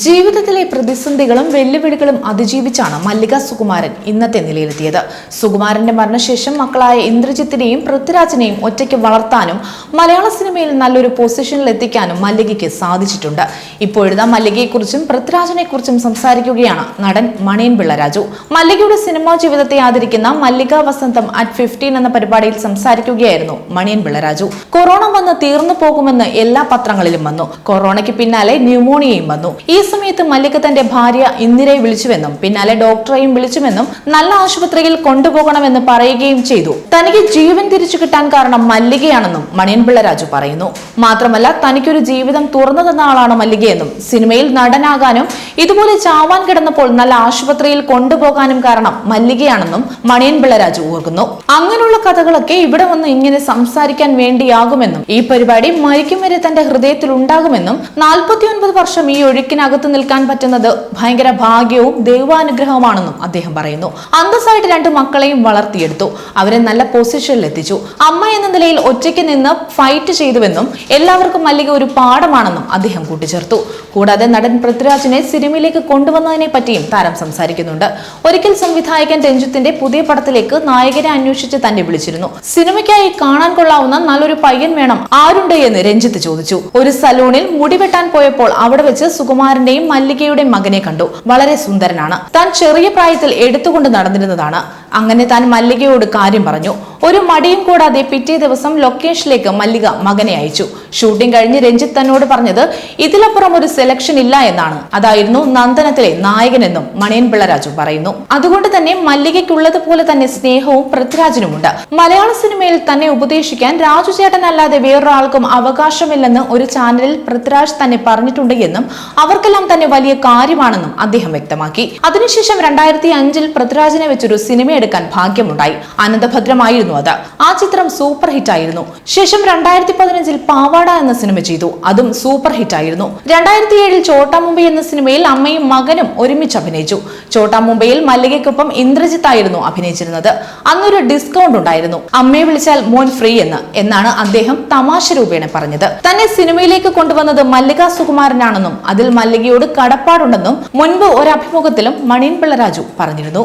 ജീവിതത്തിലെ പ്രതിസന്ധികളും വെല്ലുവിളികളും അതിജീവിച്ചാണ് മല്ലിക സുകുമാരൻ ഇന്നത്തെ നിലയിലെത്തിയത്. സുകുമാരന്റെ മരണശേഷം മക്കളായ ഇന്ദ്രജിത്തിനെയും പൃഥ്വിരാജിനെയും ഒറ്റയ്ക്ക് വളർത്താനും മലയാള സിനിമയിൽ നല്ലൊരു പൊസിഷനിൽ എത്തിക്കാനും മല്ലികയ്ക്ക് സാധിച്ചിട്ടുണ്ട്. ഇപ്പോഴത്തെ മല്ലികയെക്കുറിച്ചും പൃഥ്വിരാജിനെക്കുറിച്ചും സംസാരിക്കുകയാണ് നടൻ മണിയൻ പിള്ള രാജു. മല്ലികയുടെ സിനിമാ ജീവിതത്തെ ആദരിക്കുന്ന മല്ലിക വസന്തം അറ്റ് ഫിഫ്റ്റീൻ എന്ന പരിപാടിയിൽ സംസാരിക്കുകയായിരുന്നു മണിയൻ പിള്ള രാജു. കൊറോണ വന്ന് തീർന്നു പോകുമെന്ന് എല്ലാ പത്രങ്ങളിലും വന്നു. കൊറോണയ്ക്ക് പിന്നാലെ ന്യൂമോണിയയും വന്നു. ഈ സമയത്ത് മല്ലിക തന്റെ ഭാര്യ ഇന്ദിരയെ വിളിച്ചുവെന്നും പിന്നാലെ ഡോക്ടറെയും വിളിച്ചുവെന്നും നല്ല ആശുപത്രിയിൽ കൊണ്ടുപോകണമെന്ന് പറയുകയും ചെയ്തു. തനിക്ക് ജീവൻ തിരിച്ചു കിട്ടാൻ കാരണം മല്ലികയാണെന്നും മണിയൻപിള്ള രാജു പറയുന്നു. മാത്രമല്ല തനിക്കൊരു ജീവിതം തുറന്നു തന്ന ആളാണ് മല്ലികയെന്നും സിനിമയിൽ നടനാകാനും ഇതുപോലെ ചാവാൻ കിടന്നപ്പോൾ നല്ല ആശുപത്രിയിൽ കൊണ്ടുപോകാനും കാരണം മല്ലികയാണെന്നും മണിയൻപിള്ള രാജു ഓർക്കുന്നു. അങ്ങനെയുള്ള കഥകളൊക്കെ ഇവിടെ വന്ന് ഇങ്ങനെ സംസാരിക്കാൻ വേണ്ടിയാകുമെന്നും ഈ പരിപാടി മരിക്കും വരെ തന്റെ ഹൃദയത്തിൽ ഉണ്ടാകുമെന്നും നാൽപ്പത്തിയൊൻപത് വർഷം ഈ ഒഴുക്കിനകത്ത് നിൽക്കാൻ പറ്റുന്നത് ഭയങ്കര ഭാഗ്യവും ദൈവാനുഗ്രഹവുമാണെന്നും അദ്ദേഹം പറയുന്നു. അന്തസ്സായിട്ട് രണ്ട് മക്കളെയും വളർത്തിയെടുത്തു. അവരെ നല്ല പൊസിഷനിൽ എത്തിച്ചു. അമ്മ എന്ന നിലയിൽ ഒറ്റയ്ക്ക് നിന്ന് ഫൈറ്റ് ചെയ്തുവെന്നും എല്ലാവർക്കും മല്ലിക ഒരു പാഠമാണെന്നും അദ്ദേഹം കൂട്ടിച്ചേർത്തു. കൂടാതെ നടൻ പൃഥ്വിരാജിനെ സിനിമയിലേക്ക് കൊണ്ടുവന്നതിനെ പറ്റിയും താരം സംസാരിക്കുന്നുണ്ട്. ഒരിക്കൽ സംവിധായകൻ രഞ്ജിത്തിന്റെ പുതിയ പടത്തിലേക്ക് നായകനെ അന്വേഷിച്ച് തന്നെ വിളിച്ചിരുന്നു. സിനിമയ്ക്കായി കാണാൻ കൊള്ളാവുന്ന നല്ലൊരു പയ്യൻ വേണം ആരുണ്ട് എന്ന് രഞ്ജിത്ത് ചോദിച്ചു. ഒരു സലൂണിൽ മുടി വെട്ടാൻ പോയപ്പോൾ അവിടെ വെച്ച് സുകുമാരന്റെയും മല്ലികയുടെയും മകനെ കണ്ടു. വളരെ സുന്ദരനാണ്. താൻ ചെറിയ പ്രായത്തിൽ എടുത്തുകൊണ്ട് നടന്നിരുന്നതാണ്. അങ്ങനെ താൻ മല്ലികയോട് കാര്യം പറഞ്ഞു. ഒരു മടിയും കൂടാതെ പിറ്റേ ദിവസം ലൊക്കേഷനിലേക്ക് മല്ലിക മകനെ അയച്ചു. ഷൂട്ടിംഗ് കഴിഞ്ഞ് രഞ്ജിത്ത് തന്നോട് പറഞ്ഞത് ഇതിലപ്പുറം ഒരു സെലക്ഷൻ ഇല്ല എന്നാണ്. അതായിരുന്നു നന്ദനത്തിലെ നായകനെന്നും മണിയൻ പിള്ളരാജു പറയുന്നു. അതുകൊണ്ട് തന്നെ മല്ലികയ്ക്കുള്ളത് പോലെ തന്നെ സ്നേഹവും പൃഥ്വിരാജിനുമുണ്ട്. മലയാള സിനിമയിൽ തന്നെ ഉപദേശിക്കാൻ രാജു ചേട്ടൻ അല്ലാതെ വേറൊരാൾക്കും അവകാശമില്ലെന്ന് ഒരു ചാനലിൽ പൃഥ്വിരാജ് തന്നെ പറഞ്ഞിട്ടുണ്ട് എന്നും അവർക്കെല്ലാം തന്നെ വലിയ കാര്യമാണെന്നും അദ്ദേഹം വ്യക്തമാക്കി. അതിനുശേഷം രണ്ടായിരത്തി അഞ്ചിൽ പൃഥ്വിരാജിനെ വെച്ചൊരു സിനിമ എടുക്കാൻ ഭാഗ്യമുണ്ടായി. അനന്തഭദ്രമായിരുന്നു അത്. ആ ചിത്രം സൂപ്പർ ഹിറ്റ് ആയിരുന്നു. ശേഷം രണ്ടായിരത്തി പതിനഞ്ചിൽ പാവാട എന്ന സിനിമ ചെയ്തു. അതും സൂപ്പർ ഹിറ്റ് ആയിരുന്നു. രണ്ടായിരത്തി ഏഴിൽ ചോട്ടാ മുംബൈ എന്ന സിനിമയിൽ അമ്മയും മകനും ഒരുമിച്ച് അഭിനയിച്ചു. ചോട്ടാ മുംബൈയിൽ മല്ലികയ്ക്കൊപ്പം ഇന്ദ്രജിത്ത് ആയിരുന്നു അഭിനയിച്ചിരുന്നത്. അന്നൊരു ഡിസ്കൗണ്ട് ഉണ്ടായിരുന്നു. അമ്മയെ വിളിച്ചാൽ മോൻ ഫ്രീ എന്ന് എന്നാണ് അദ്ദേഹം തമാശ രൂപേണ പറഞ്ഞത്. തന്നെ സിനിമയിലേക്ക് കൊണ്ടുവന്നത് മല്ലിക സുകുമാരനാണെന്നും അതിൽ മല്ലികയോട് കടപ്പാടുണ്ടെന്നും മുൻപ് ഒരു അഭിമുഖത്തിലും മണിയൻ പിള്ളരാജു പറഞ്ഞിരുന്നു.